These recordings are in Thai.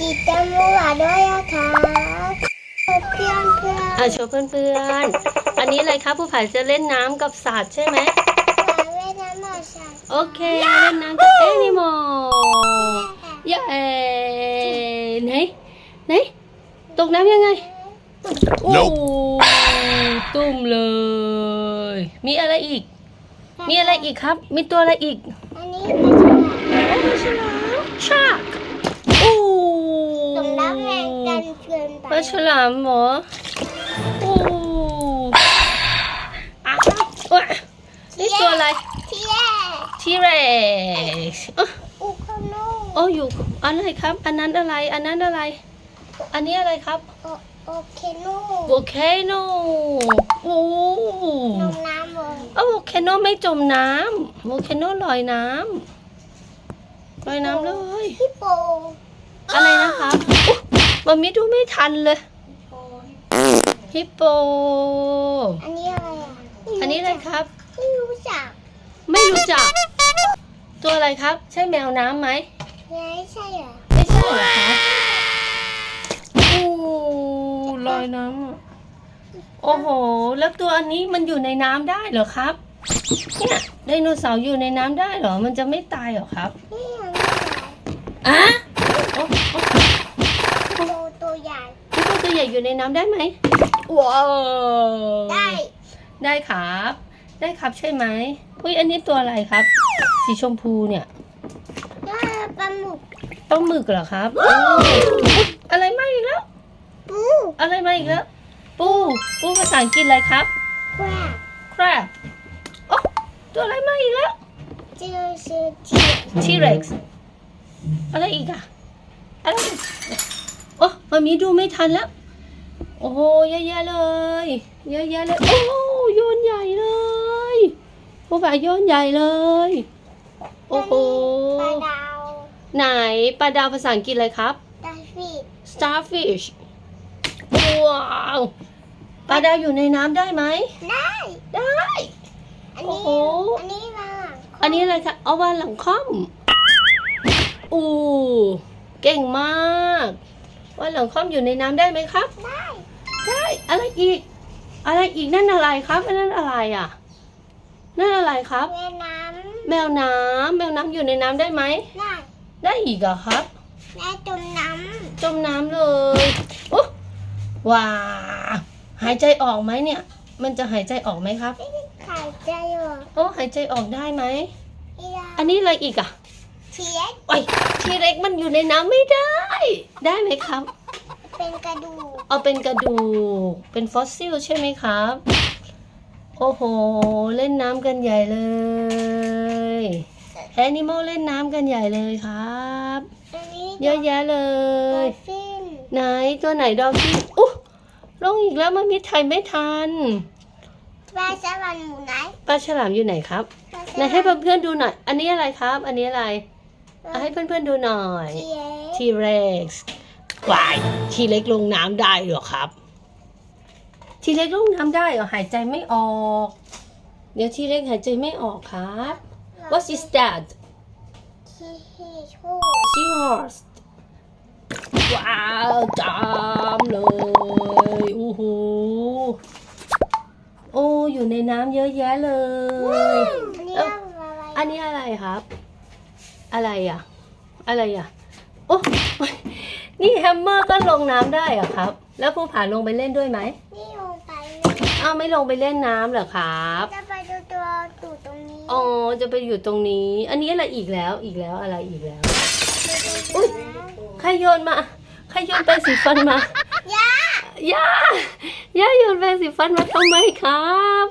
ติดตามมัวด้วยนะคะเพื่อนเพื่อนอะโชว์เพื่อนๆอันนี้อะไรครับผู้ผาจะเล่นน้ำกับสัตว์ใช่ไหมมาเวทน้ำหมอฉันโอเค เล่นน้ำกับแอนิมอลเย้ไหนไหนตกน้ำยังไงโอ้ตุ่มเลย มีอะไรอีก มีอะไรอีกครับ มีตัวอะไรอีก อันนี้โอ้ปลาฉลามชากโอ้ สมน้ำแรงกันเกินไปปลาฉลามเหรอโอ้อ้าวเอ้ยนี่ตัวอะไร ที่แรกทีเร็กซ์อุคโนโอ้อยู่อะไรครับ อันนั้นอะไร อันนั้นอะไร อันนี้อะไรครับโอโอเคโนโวลเคโนโอ้ลงน้ำเลยโวลเคโนไม่จมน้ำโวลเคโนลอยน้ำลอยน้ำเลย ฮิปโปอะไรนะครับอุ๊ย มันมิดูไม่ทันเลย ฮิปโป อันนี้อะไรอะอันนี้อะไรครับ ไม่รู้จัก ไม่รู้จัก ตัวอะไรครับ ใช่แมวน้ำไหมไม่ใช่เหรอไม่ใช่เหรอคะโอ้ลอยน้ำอะโอ้โห แล้วตัวอันนี้มันอยู่ในน้ำได้เหรอครับ เนี่ยไดโนเสาร์อยู่ในน้ำได้เหรอ มันจะไม่ตายเหรอครับนี่อันนี้อะไร อะโอ้โอ้ โตตัวใหญ่ พี่ ตัวตัวใหญ่อยู่ในน้ำได้ไหมว้าวได้ ได้ครับ ได้ครับใช่ไหมอุ้ยอันนี้ตัวอะไรครับ สีชมพูเนี่ยได้ปลาหมึกปลาหมึกเหรอครับโอ้อุ๊ยอะไรมาอีกแล้ว ปู อะไรมาอีกแล้ว ปู ปูภาษาอังกฤษอะไรครับแควก crab โอ้ตัวอะไรมาอีกแล้วเจอเสือเจีย T-Rex อะไรอีกอะอะไรอีกโอ้มามีดูไม่ทันแล้ว โอ้โหเยอะแยะเลย เยอะแยะเลย โอ้โยนใหญ่เลยผู้บ่าโยนใหญ่เลย โอ้โหปลาดาวไหนปลาดาวภาษาอังกฤษอะไรครับดาฟิด starfish ว้าวปลาดาวอยู่ในน้ำได้ไหม ได้ ได้ อันโอ้นี้โหอันนี้มาอันนี้อะไรคะเอาวานหลังค่อมอู้เก่งมากวานหลังค่อมอยู่ในน้ำได้ไหมครับ ได้ ได้อะไรอีก อะไรอีกนั่นอะไรครับอันนั่นอะไรอะ นั่นอะไรครับ แม่น้แมวน้ำแมวน้ำอยู่ในน้ำได้ไหมำได้ได้อีกเหรอครับแม่จมน้จมน้ำเลยโอ้ว้าหายใจออกไหมเนี่ย มันจะหายใจออกไหมครับำไข่ใจเหรอโอ้หายใจออกได้ไหมอีดาอันนี้อะไรอีกอะเทียดโอ้ยทีเล็กมันอยู่ในน้ำไม่ได้ ได้ไหมครับ เป็นกระดูกเอาเป็นกระดูก เป็นฟอสซิลใช่ไหมครับ โอ้โห เล่นน้ำกันใหญ่เลยแอนิมอลเล่นน้ำกันใหญ่เลยครับ อันนี้เยอะแยะเลดยอลฟินไหนตัวไหนดอลฟินอุ๊ยลงอีกแล้วมันมีไทยไม่ทันปลาสวรรค์หมูไหนปลาฉลามอยู่ไหนครับปลาสไหนวรรค์ให้เพื่อนๆดูหน่อย อันนี้อะไรครับ อันนี้อะไรเอาให้เพื่อนๆดูหน่อยเทียดทีเร็กซ์ วายทีเล็กลงน้ำได้เหรอครับ ทีเล็กลงน้ำได้เหรอหายใจไม่ออก เดี๋ยวทีเล็กหายใจไม่ออกครับ What is that Seahorse ว้าวจามเลยโอ้โหโอ้อยู่ในน้ำเยอะแยะเลยอันนี้เอ้าอะไรอันนี้อะไรครับ อะไรอะ อะไรอะ โอ้ นี่แฮมเมอร์ก็ลงน้ำได้เหรอครับ แล้วภูผาลงไปเล่นด้วยไหมนี่ลงไปอ้าวไม่ลงไปเล่นน้ำเหรอครับ จะไปดูตัวตูดตรงนี้อ๋อจะไปอยู่ตรงนี้ อันนี้อะไรอีกแล้วอีกแล้วอะไรอีกแล้วดูอุ๊ยนะใครโยนมาใครโยนแปรงสีฟันมา ย่า ย่า ย่าโยนแปรงสีฟันมาทำไมครับ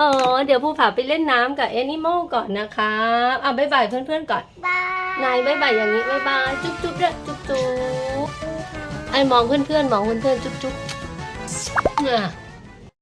อ๋อเดี๋ยวภูผาไปเล่นน้ำกับแอนิมอลก่อนนะครับอะบ๊ายบายเพื่อนๆก่อน บาย นายบายบายอย่างนี้บายบายจุ๊บจุ๊บด้อจุ๊บจุ๊บไอ้มองเพื่อนๆมองเพื่อนๆจุ๊บจุ๊บอ่ย